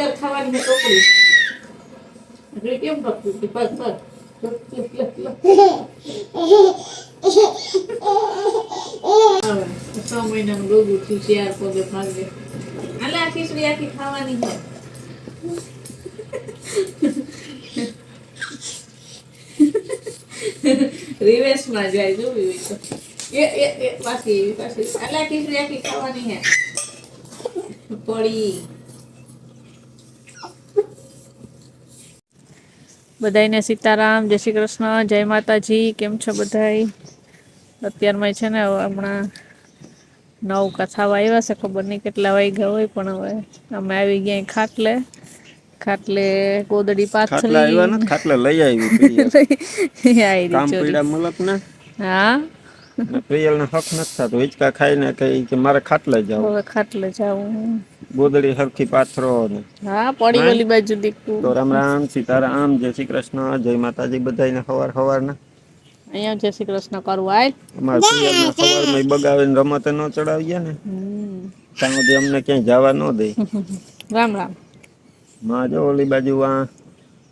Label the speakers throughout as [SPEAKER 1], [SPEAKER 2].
[SPEAKER 1] આખી ખાવાની ટોકરી. એટલે કેમ કરતી કે બસ બસ. છ મહિનાનું ડોગું થયું ચાર પગે ભાગે. આલે આ ખીચડી આખી ખાવાની છે. રિવેશમાં જાય જોવી હોય તો. એ એ એ પાછી પાછી આટલા ખીચડી આખી ખાવાની હે પડી. બધાને સીતારામ જય શ્રી કૃષ્ણ જય માતાજી કેમ છો બધાય? અત્યારમાં છે ને હવે હમણાં નવ કથા આવ્યા છે ખબર નહીં કેટલા વાગ્યા હોય પણ હવે અમે આવી ગયા ખાટલે. ખાટલે ગોદડી
[SPEAKER 2] ખાટલા
[SPEAKER 1] પાથરી.
[SPEAKER 2] આવ્યા લઈ આવી
[SPEAKER 1] હા?
[SPEAKER 2] પ્રિયલ ને હક નથી થતો. હિંચકા ખાઈને કઈ કે મારે ખાટલે જાવ.
[SPEAKER 1] હવે ખાટલે જાવું
[SPEAKER 2] ગોદડી હરખી પાથરો ને.
[SPEAKER 1] હા પડી? ઓલી બાજુ દીકું
[SPEAKER 2] તો રામ રામ સીતારામ જય શ્રી કૃષ્ણ જય માતાજી બધાને હવાર હવાર ના
[SPEAKER 1] અહીંયા જય શ્રી કૃષ્ણ કરવું
[SPEAKER 2] અમારા પ્રિયલ ને સવારમાં બગાવે ને રમતે ન ચડાવીએ ને. ત્યાં સુધી અમને ક્યાંય જવા ન દે.
[SPEAKER 1] રામ રામ.
[SPEAKER 2] માં જો ઓલી બાજુ આ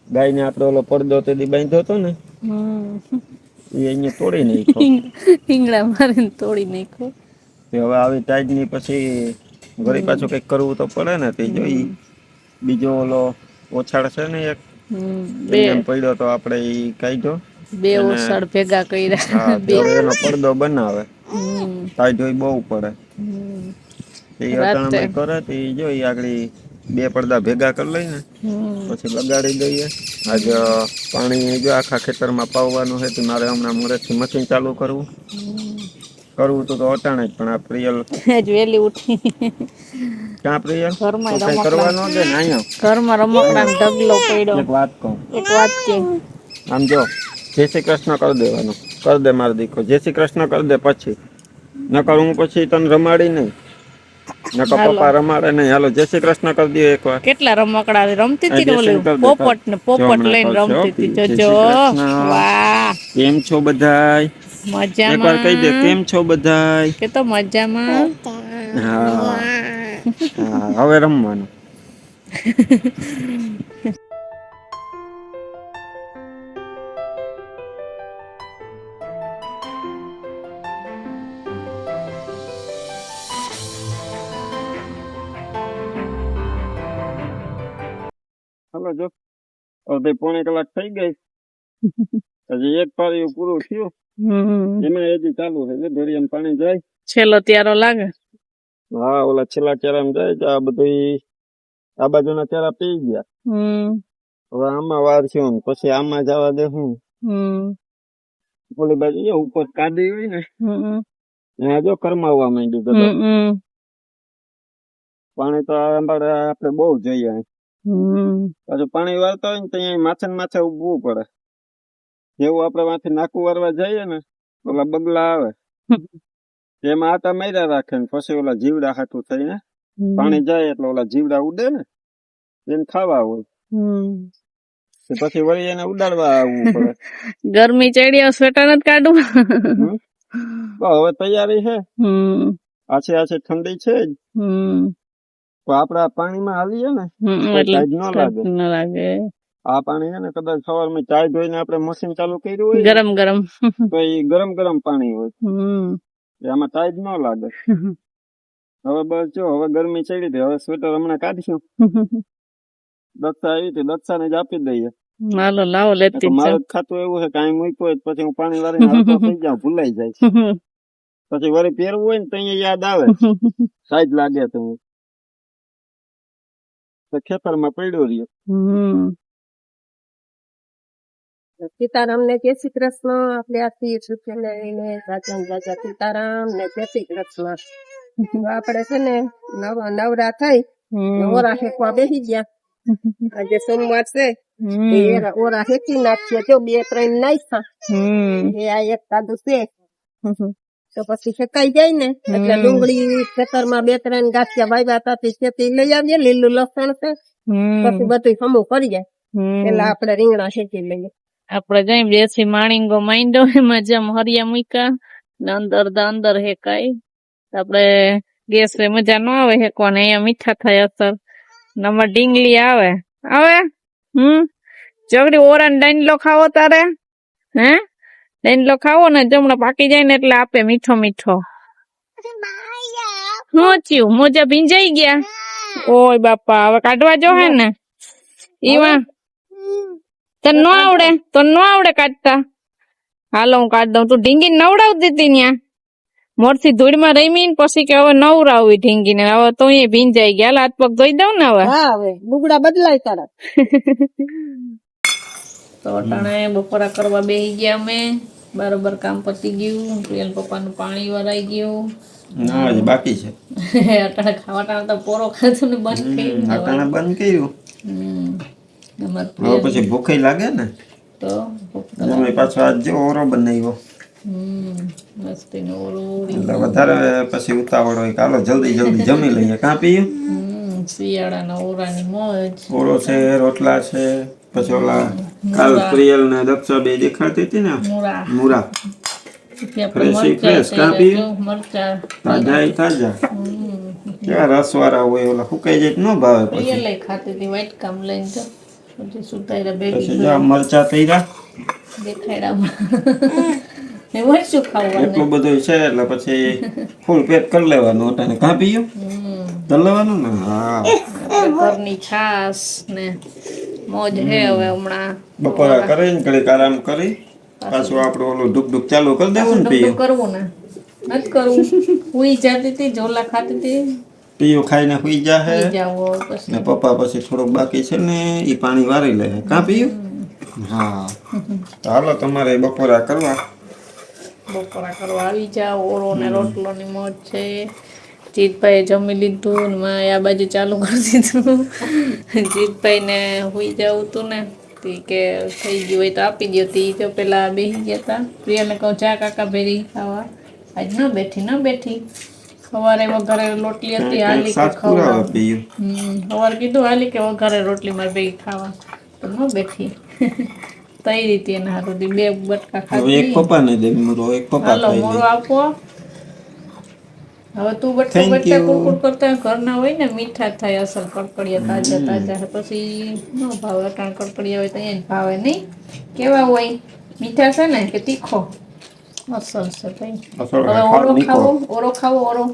[SPEAKER 2] ગાય ને આપડે ઓલો પડદો તેદી બાંધ્યો હતો ને. એ અહીંયા તોડી નાખ્યો.
[SPEAKER 1] હિંગડા મારીને તોડી નાખ્યો.
[SPEAKER 2] તે હવે આવી ટાઈટની પછી વળી પાછું કંઈક કરવું તો પડે ને તે જોઈ બીજો ઓલો ઓછાળ છે ને એક.
[SPEAKER 1] બે.
[SPEAKER 2] એમ પડ્યો તો આપણે ઈ કાઢ્યો.
[SPEAKER 1] બે
[SPEAKER 2] અને-
[SPEAKER 1] ભેગા કર્યા.
[SPEAKER 2] બે. એનો પડદો બનાવે. હોય બહુ પડે. એ અટાણામાં કરે તે જોઈ આગળ બે પડદા ભેગા કરી લઈને પછી લગાડી દઈએ. આજે પાણી જો આખા ખેતરમાં પાવવાનું છે તો મારે હમણાં મુહૂર્તથી મશીન ચાલુ કરવું. કરવું તો તો અટાણે જ પણ આ પ્રિયલ
[SPEAKER 1] જ વેલી ઉઠી.
[SPEAKER 2] ક્યાં પ્રિયલ?
[SPEAKER 1] ઘરમાં
[SPEAKER 2] કઈ કરવા ન ને અહીંયા?
[SPEAKER 1] ઘરમાં રમકડાનો ઢગલો પડ્યો.
[SPEAKER 2] એક વાત કહું.
[SPEAKER 1] એક વાત કે.
[SPEAKER 2] આમ જો જય શ્રી કૃષ્ણ કરી દેવાનું. કરી દે મારો દીકરો. જય શ્રી કૃષ્ણ કરી દે પછી. નકર હું પછી તને રમાડી નહીં. પપ્પા રમાડે નહીં. હાલો જય શ્રી કૃષ્ણ કરી દે એકવાર.
[SPEAKER 1] કેટલા રમકડા રમતી હતી ને ઓલી? પોપટ ને પોપટ લઈને રમતી હતી. જોજો. વાહ.
[SPEAKER 2] કેમ છો બધાય? એકવાર કહી દે
[SPEAKER 1] મજામાં
[SPEAKER 2] કેમ છો બધાય?
[SPEAKER 1] કે તો મજામાં.
[SPEAKER 2] હા હવે રમવાનું. હાલો જો અડધી પોણે કલાક થઈ ગઈ. હજી એક પારિયું પૂરું થયું. એમાં હજી ચાલુ છે જો દરિયામાં પાણી જાય.
[SPEAKER 1] છેલ્લો ત્યારો લાગે?
[SPEAKER 2] હા ઓલા છેલ્લા ચેરામાં જાય તો આ બધું આ બાજુના ચેરા પી ગયા. હવે આમાં વાર છે પછી આમાં જવા દે હું.
[SPEAKER 1] હમ.
[SPEAKER 2] ઓલી બાજુ ઉપર કાદી હોય ને ત્યાં જો કરમાવવા માંડ્યું પાણી તો આપડે બહુ જોઈએ. પાછું પાણી વાળતા હોય ને તો અહીંયા માથે ને માથે ઉભવું પડે. જેવું આપણે વાંથી નાકું વારવા જઈએ ને ઓલા બગલા આવે. એમાં આટા માર્યા રાખે ને પછી ઓલા જીવડા હાટું થઈને પાણી જાય એટલે ઓલા જીવડા ઉડે ને એને ખાવા હોય.
[SPEAKER 1] હમ.
[SPEAKER 2] પછી વળી એને ઉડાડવા આવવું પડે.
[SPEAKER 1] ગરમી ચડી સ્વેટર નથી કાઢવું.
[SPEAKER 2] હમ. હવે તૈયારી છે.
[SPEAKER 1] હમ.
[SPEAKER 2] આછે આછે ઠંડી છે જ.
[SPEAKER 1] હમ
[SPEAKER 2] પાણી માં આ પાણીમાં હાલીએ ને ટાઈટ ન લાગે.
[SPEAKER 1] ન લાગે.
[SPEAKER 2] આ પાણી છે ને કદાચ સવારમાં ચાય ધોઈને આપણે મશીન ચાલુ કર્યું હોય
[SPEAKER 1] ગરમ ગરમ.
[SPEAKER 2] તો એ ગરમ ગરમ પાણી હોય. આમાં ટાઈટ ન લાગે. હવે બસ જો હવે ગરમી ચડી હતી હવે સ્વેટર હમણાં કાઢીશું. દત્તા આવી હતી. ને જ આપી દઈએ.
[SPEAKER 1] હાલો લાવો લેતી
[SPEAKER 2] મારું ખાતું એવું છે કાંઈ મૂક્યું હોય પછી હું પાણી હાલતો થઈ જાઉં ભૂલાઈ જાય. પછી વળી પહેરવું હોય ને તો અહીંયા યાદ આવે. સાઈજ લાગે તો હું. તો ખેતરમાં પડ્યો રહ્યો.
[SPEAKER 3] સીતારામ ને જય શ્રી કૃષ્ણ. આપણે આ તીર રૂપિયા લઈને રાજા રાજા સીતારામ ને જય શ્રી કૃષ્ણ. આપણે છે ને નવ નવરા થઈ. ઓરા હેકવા બેસી ગયા. આજે સોમવાર છે. ઓરા- ઓરા હેકી નાખીએ જો બે ત્રણ નાખ્યા. એ આ એક કાદુ છે. તો પછી શેકાઈ જાય ને એટલે. ડુંગળી ખેતરમાં બે ત્રણ ગાંઠિયા વાવ્યા હતા ખેતી લઈ આવીએ લીલું લસણ છે પછી બધું સમૂહ કરી જાય. એટલે આપડે રીંગણા શેકી લઈએ.
[SPEAKER 1] આપડે જઈ બેસી માણીંગો માંડો એમાં જેમ હરિયા મૂકા ને અંદર દા અંદર હેકાય આપડે ગેસ રે મજા ન આવે હેકવાને અહીંયા મીઠા થાય અસર. નંબર ડીંગલી આવે. આવે? હમ. ચોકડી ઓરા ને લો ખાવો તારે? હે? ડાંડલો ખાવો ને જમણો પાકી જાય ને એટલે આપે મીઠો મીઠો. શું થયું? મોજા ભીંજાઈ ગયા? ઓય બાપા હવે કાઢવા જો હે ને. ઈવા. તને નો આવડે? તો નો આવડે કાઢતા? હાલો હું કાઢ દઉં. તું ઢીંગી નવડાવતી હતી ત્યાં મોરથી ધૂળમાં રમી ને પછી કે હવે નવરાવી ઢીંગીને. હવે તો એ ભીંજાઈ ગયા. હાલ હાથ પગ ધોઈ દઉં ને હવે.
[SPEAKER 3] હા હવે. લુગડા બદલાય તારા
[SPEAKER 1] તો અટાણે બપોરા કરવા બેસી ગયા અમે. બરોબર કામ પતી ગયું પ્રિયલ પપ્પાનું પાણી વરાઈ ગયું.
[SPEAKER 2] ના હજી બાકી છે.
[SPEAKER 1] અટાણે ખાવા ટાણે તો પોરો ખાધો ને બંધ ગયું.
[SPEAKER 2] બંધ કર્યું. હવે પછી ભૂખે લાગે ને
[SPEAKER 1] તો
[SPEAKER 2] અમે પાછો આજ ઓરો બનાવ્યો. એટલે વધારે પછી ઉતાવળ હોય કાલો જલ્દી જલ્દી જમી લઈએ. કાં પીયું?
[SPEAKER 1] શિયાળાના ઓરાની મોજ.
[SPEAKER 2] ઓરો છે રોટલા છે પછી ઓલા કાલ પ્રિયલ ને દક્ષા બે દેખાતી હતી ને? મુરા મૂરા ફ્રેશ
[SPEAKER 1] મરચાં
[SPEAKER 2] કાપી. તાજા તાજા. ક્યાં રસવાળા હોય ઓલા ફૂકાઈ જાય ન ભાવે પછી?
[SPEAKER 1] પ્રિયલે ખાતી હતી વાઈટ કામ લઈને તો. પછી સુતાઈ બે
[SPEAKER 2] પછી જો આ મરચા તૈરા એટલું બધું છે એટલે પછી ફૂલ પેટ કરી લેવાનું અટાણે કાં પીયું
[SPEAKER 1] હમ.
[SPEAKER 2] લેવાનું ને? હા.
[SPEAKER 1] ઘરની છાસ ને મોજ હે હવે હમણાં.
[SPEAKER 2] બપોરા કરીને ઘડીક આરામ કરી પાછું. આપણું ઓલું ડુક ડુક ચાલુ કરી દેવું ને પીએ
[SPEAKER 1] કરવું ને. નથી કરવું. હુઈ જતી હતી ઝોલા ખાતી હતી.
[SPEAKER 2] પીઓ ખાઈને જાહે
[SPEAKER 1] હુઈ પછી.
[SPEAKER 2] ને પપ્પા પછી થોડુંક બાકી છે ને એ પાણી વારી લે કાં પીયું? હા. ચાલો હાલો તમારે બપોરા કરવા.
[SPEAKER 1] બપોરા કરવા આવી જાવ ઓળો ને રોટલો ની મોજ છે. જીતભાઈ જમી લીધું ને મેં આ બાજુ ચાલુ કરી દીધું. જીતભાઈ ને હુઈ જવું તું ને તી કે થઈ ગયું હોય તો આપી દો તી તો પેલા બેસી ગયા હતા પ્રિયાને કહું ચા કાકા ભેરી ખાવા. આજ ન બેઠી ન બેઠી. સવારે વઘારે રોટલી હતી હાલી કે હમ સવારે કીધું હાલી કે વઘારે રોટલી મારે ભેગી ખાવા. તો ન બેઠી. તઈ રીતે એના હારું બે બટકા
[SPEAKER 2] ખાધી. એક પપ્પાને દે મૂરો એક પપ્પા
[SPEAKER 1] હાલો મોરો આપો. હવે તું બટકા બટકા. કુરકુર કરતા ઘરના હોય ને મીઠા થાય અસલ કડકડિયા તાજા તાજા પછી નો ભાવ અટાણ કડકડિયા હોય તો એ જ ભાવે નહીં. કેવા હોય? મીઠા છે ને કે તીખો? અસલ છે ભાઈ હવે ઓરો. ખાવો ઓરો ખાવો ઓરો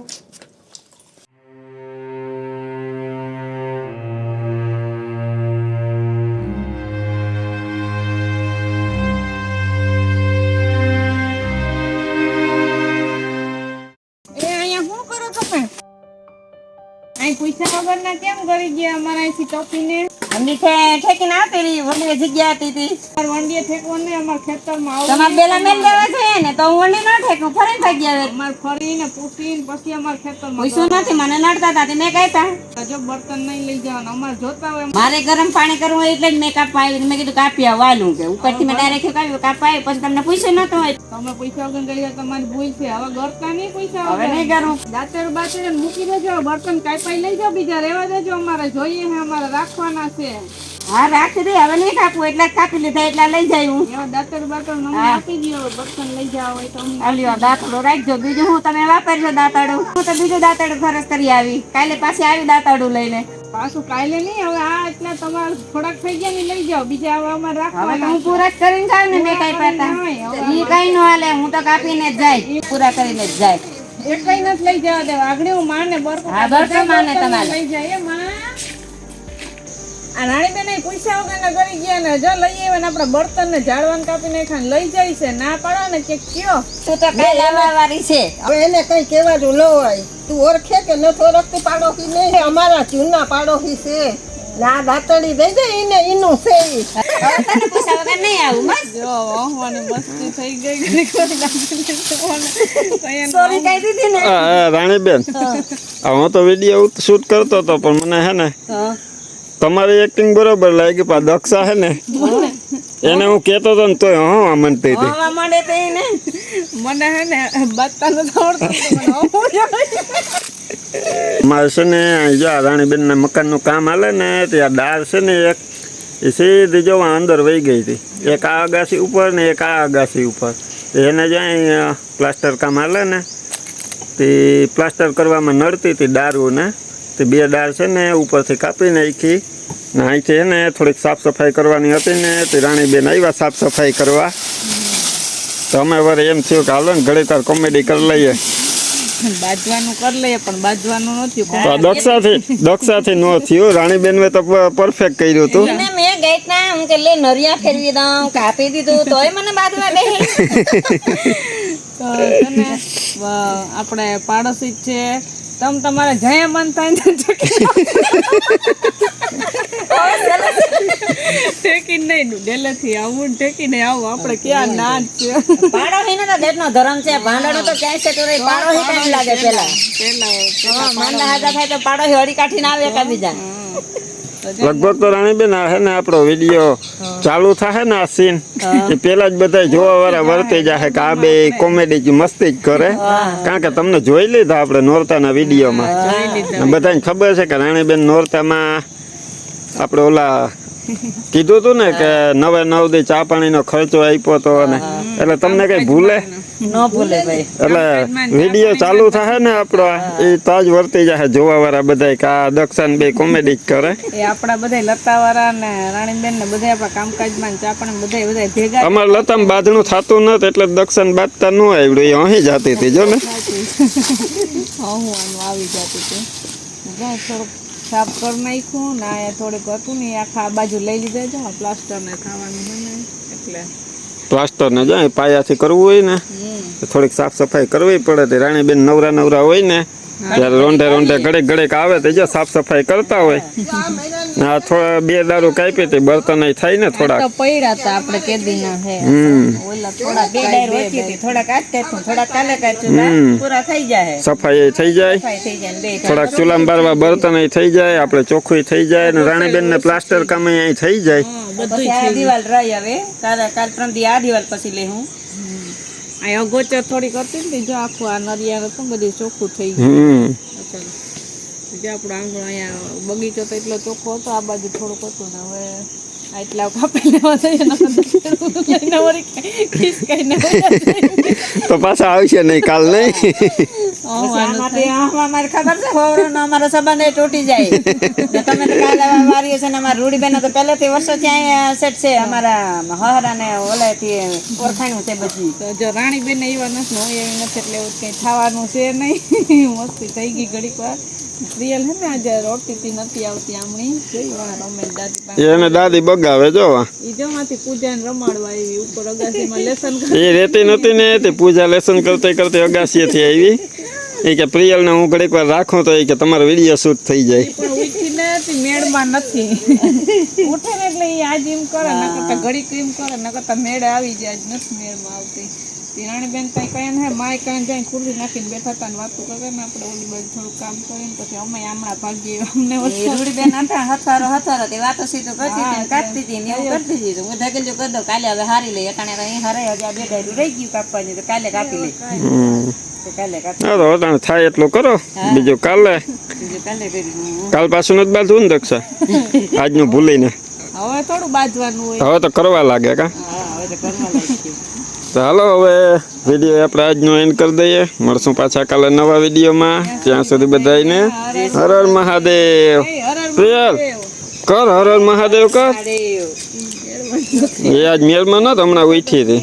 [SPEAKER 1] કેમ કરી ગયા અમારા અહીંથી ટોપીને?
[SPEAKER 4] અંડી ઠેકીને રહી વંડીએ જગ્યા હતી. તી
[SPEAKER 1] અમાર વંડીએ નહીં, અમાર ખેતરમાં આવું
[SPEAKER 4] તમારે બેલા મેલ દેવા જોઈએ ને તો હું વંડી ન ઠેકું ફરી ભાગી આવે.
[SPEAKER 1] અમાર ફરીને પૂછીને પછી અમાર ખેતરમાં
[SPEAKER 4] નથી મને નડતા હતા મેં કહેતા.
[SPEAKER 1] જો બર્તન નહીં લઈ જવાનું અમારે જોતા હોય
[SPEAKER 4] મારે ગરમ પાણી કરવું એટલે જ મેં કાપવા આવી મેં કીધું કાપી વાલું કે ઉપરથી મેં ડાયરેક્ટ કાપ્યું કાપવા આવી પછી તમને પૂછ્યું નતો હોય.
[SPEAKER 1] તમે પૈસા વગર ગયા તમારી ભૂલ છે હવે ગરતા નહીં પૈસા
[SPEAKER 4] હવે નહીં કરું
[SPEAKER 1] દાંતર બાતર મૂકી દેજો બર્તન કાપાઈ લઈ જાઓ બીજા રહેવા દેજો અમારે જોઈએ અમારે રાખવાના છે.
[SPEAKER 4] હા રાખ દે હવે નહીં કાપવું એટલે કાપી લીધા એટલે લઈ જાય હું.
[SPEAKER 1] દાતર બાતર આપી દો બર્તન લઈ હોય તો
[SPEAKER 4] આલ્યો દાંતડો રાખજો. બીજું હું તમે વાપરજો દાંતડું. હું તો બીજું દાંતડું ખરસ કરી આવી. કાલે પાછી આવી દાંતડું લઈને.
[SPEAKER 1] પાછું કાલે નહીં હવે આ એટલા તમારે થોડાક થઈ ગયા ને લઈ જાઓ. બીજા હવે અમારે
[SPEAKER 4] હવે હું પૂરા જ કરીને જાઉં ને મેં કઈ પાતા. ઈ કઈ ન હાલે હું તો કાપીને જ જાય. પૂરા કરીને જ જાય.
[SPEAKER 1] એકઈ નથી લઈ જવા દેવા. આગળ હું માને બરકો
[SPEAKER 4] હા, બરકો માને તમારે.
[SPEAKER 1] લઈ જાય આ રાણીબેન વગર વગરના કરી ગયા ને જો લઈ આવ્યા ને આપણા બર્તન ને ઝાડવાન કાપી નાખ્યા ને લઈ જાય છે. ના પાડો ને કે કયો?
[SPEAKER 4] તું તો કઈ લાવવા વાળી છે.
[SPEAKER 3] હવે એને કઈ કહેવાનું ન હોય. તું ઓળખે કે નથી ઓળખતી પાડોશી નહીં અમારા જૂના પાડોશી છે. ના દાંતડી દઈ દે એને એનું છે ઈ.
[SPEAKER 4] તને પૂછ્યા વગર નહીં આવું બસ.
[SPEAKER 1] જો વાહવાની મસ્તી થઈ ગઈ
[SPEAKER 4] સોરી કહી દીધી ને.
[SPEAKER 2] રાણીબેન. હું. તો વીડિયો શૂટ કરતો હતો પણ મને હે ને તમારી એક્ટિંગ બરોબર લાગી પણ દક્ષા હે ને? એને હું કહેતો તો ને તોય હા મનતી હતી
[SPEAKER 4] તો
[SPEAKER 1] મને હે ને બાતતા નથી
[SPEAKER 2] મારે છે ને જો આ રાણીબેનના મકાનનું કામ હાલે ને ત્યાં દાળ છે ને એક એ સીધી જો અંદર વહી ગઈ હતી. એક આ અગાસી ઉપર ને એક આ અગાસી ઉપર. એને જો અહીં પ્લાસ્ટર કામ હાલે ને તે પ્લાસ્ટર કરવામાં નડતી હતી દારૂ ને તે બે ડાળ છે ને ઉપરથી કાપી નાખી ને અહીંથી છે ને થોડીક સાફ સફાઈ કરવાની હતી ને તે રાણીબેન આવ્યા સાફ સફાઈ કરવા. તો અમે વરે એમ થયું કે હાલો ને ઘડી તાર કોમેડી કરી લઈએ.
[SPEAKER 1] બાજવાનું કરી લઈએ પણ બાજવાનું નથી
[SPEAKER 2] દક્ષાથી દક્ષાથી ન થયું. રાણીબેન મેં તો પરફેક્ટ કર્યું હતું.
[SPEAKER 4] એને મેં ગઈ ના હું કે લે નરિયા ફેરવી દઉં કાપી દીધું તોય મને બાદમાં બેહી
[SPEAKER 1] તો છે ને વ- આપણે પાડોશી છે. તમ તમારે જય મન થાય ને ઠેકીને નહીં ડેલેથી આવું ટેકી નહીં આવું. આપણે ક્યાં ના છે
[SPEAKER 4] પાડોશી ને તો દેશનો ધર્મ છે. ભાંડણો તો ક્યાંય છે તો રે પાડોશી કાંઈ લાગે પેલા.
[SPEAKER 1] પેલા.
[SPEAKER 4] હા માંદા હાજા થાય તો પાડોશી હળી કાઠી ના આવે એકાબીજા
[SPEAKER 2] લગભગ તો રાણીબેન આ હે ને આપણો વીડિયો ચાલુ થાય ને આ સીન. એ પેલા જ બધા જોવા વાળા વર્તે જાય કે આ બે કોમેડી મસ્તી જ કરે. કારણ કે તમને જોઈ લીધા આપણે નોરતાના વિડીયોમાં. બધાને ખબર છે કે રાણીબેન નોરતામાં આપણે ઓલા કીધું તું ને કે નવે નવ દી ચા પાણીનો ખર્ચો આપ્યો તો ને એટલે તમને કઈ ભૂલે?
[SPEAKER 4] ન ભૂલે ભાઈ.
[SPEAKER 2] એટલે વીડિયો ચાલુ થાય ને આપણો એ તાજ વર્તી જાય જોવા વાળા બધા કે આ દક્ષાન બે કોમેડી કરે.
[SPEAKER 1] એ આપણા બધા લતાવાળા ને રાણીબેન ને બધા આપણા કામકાજમાં ચા પાણી બધા બધા ભેગા
[SPEAKER 2] અમારે લતામ બાંધણું થતું નથી એટલે દક્ષિણ બાંધતા ન આવડ્યું એ અહીં જતી હતી જો ને.
[SPEAKER 1] હું આવી જાતી હતી સાફ કરી નાખ્યું ને અહીંયા થોડીક હતું ને એ આખા બાજુ લઈ લીધા છે. પ્લાસ્ટર ને ખાવાનું ને એટલે.
[SPEAKER 2] પ્લાસ્ટર ને જાય પાયાથી કરવું હોય ને થોડીક સાફ સફાઈ કરવી પડે. તે રાણીબેન નવરા નવરા હોય ને ત્યારે રોંઢે રોંઢે ઘડીક ઘડીક આવે તો જો સાફ સફાઈ કરતા હોય. ને આ થોડા બે દારૂ કાપી હતી બર્તન થાય ને થોડાક.
[SPEAKER 1] પડ્યા હતા આપણે કેદીના હે.
[SPEAKER 2] હમ.
[SPEAKER 1] ઓલા થોડા
[SPEAKER 4] બે દારૂ ઓછી હતી થોડા કાઢતે થોડા કાલે
[SPEAKER 2] કાચું
[SPEAKER 4] પૂરા થઈ જાય
[SPEAKER 2] સફાઈ થઈ જાય.
[SPEAKER 4] સફાઈ થઈ જાય ને બે
[SPEAKER 2] થોડાક ચૂલામાં બારવા બર્તન થઈ જાય આપણે ચોખ્ખું થઈ જાય ને રાણીબેન ને પ્લાસ્ટર કામ અહીં થઈ જાય.
[SPEAKER 4] બધું આ દિવાલ રહી હવે. કાલે કાલ ત્રણ દી આ દિવાલ પછી લે હું.
[SPEAKER 1] અહીંયા ગોચર થોડી કરતી ને જો આખું આ નરિયા હતું બધું ચોખ્ખું થઈ ગયું.
[SPEAKER 2] હમ.
[SPEAKER 1] જે આપણો આંગણો અહીંયા બગીચો તો એટલો ચોખ્ખો હતો, આ બાજુ થોડુંક હતું ને હવે આ એટલા કાપી લેવા થઈ નકર તો લઈને
[SPEAKER 2] તો પાછા આવશે નહીં કાલ નહીં.
[SPEAKER 4] અમારે ખબર છે હોવળોનો અમારો સંબંધ તૂટી જાય. તમે તો કાલે વારીએ છે ને અમારા રૂડીબેન તો પહેલેથી વર્ષોથી અહીંયા સેટ છે અમારા હહરા ને ઓલાથી ઓળખાણું છે બધી.
[SPEAKER 1] જો રાણીબેન એવા નથી ને એવી નથી એટલે એવું કંઈ થવાનું છે નહીં. મસ્તી થઈ ગઈ ઘડીક વાર. રિયલ હે ને આજે રોટીથી નથી આવતી આમણી.
[SPEAKER 2] એને દાદી બગાવે જો
[SPEAKER 1] ઈ પૂજા ને રમાડવા આવી ઉપર અગાસીમાં લેસન
[SPEAKER 2] એ રહેતી નથી ને તે પૂજા લેસન કરતે કરતે અગાસીએથી આવી. એ કે પ્રિયલને હું ઘડીક વાર રાખું તો એ કે તમારો વીડિયો શૂટ થઈ જાય.
[SPEAKER 1] મેળમાં નથી. ઉઠે એટલે ઈ આજ એમ કરે ન કરતા ઘડીક એમ કરે ન મેળે આવી જાય નથી મેળમાં આવતી. તિરાણીબેન ત્યાં કઈ હે માય કાંઈ જાય ખુરશી નાખીને બેઠા હતા ને વાતો કરે ને આપણે ઓલી બાજુ થોડું કામ કરીને પછી અમે હમણાં ભાગીએ. અમને
[SPEAKER 4] ઓછી રૂડીબેન હતા હથારો હથારો તે વાતો સીધું કરતી હતી કાપતી હતી ને એવું કરતી હતી હું ધકેલજો કરી દઉં કાલે હવે હારી લઈએ અટાણે અહીં હરાઈ હજી આ બે ડાયરું રહી ગયું કાપવાની તો કાલે કાપી લઈ. કાલે કાપી
[SPEAKER 2] થાય એટલું કરો. બીજું કાલે.
[SPEAKER 4] બીજું કાલે કરી
[SPEAKER 2] કાલ પાછું નથી બાંધવું ને દક્ષા? આજનું ભૂલીને.
[SPEAKER 1] હવે થોડું બાંધવાનું હોય.
[SPEAKER 2] હવે તો કરવા લાગે કા?
[SPEAKER 4] હવે તો કરવા લાગી.
[SPEAKER 2] તો હાલો હવે વીડિયો આપણે આજનો એન્ડ કરી દઈએ. મળશું પાછા કાલે નવા વિડીયોમાં ત્યાં સુધી બધાને હર હર મહાદેવ. પ્રિયલ, કર હર હર મહાદેવ, કર. એ આજ મેળમાં નત હમણાં ઉઠી હતી.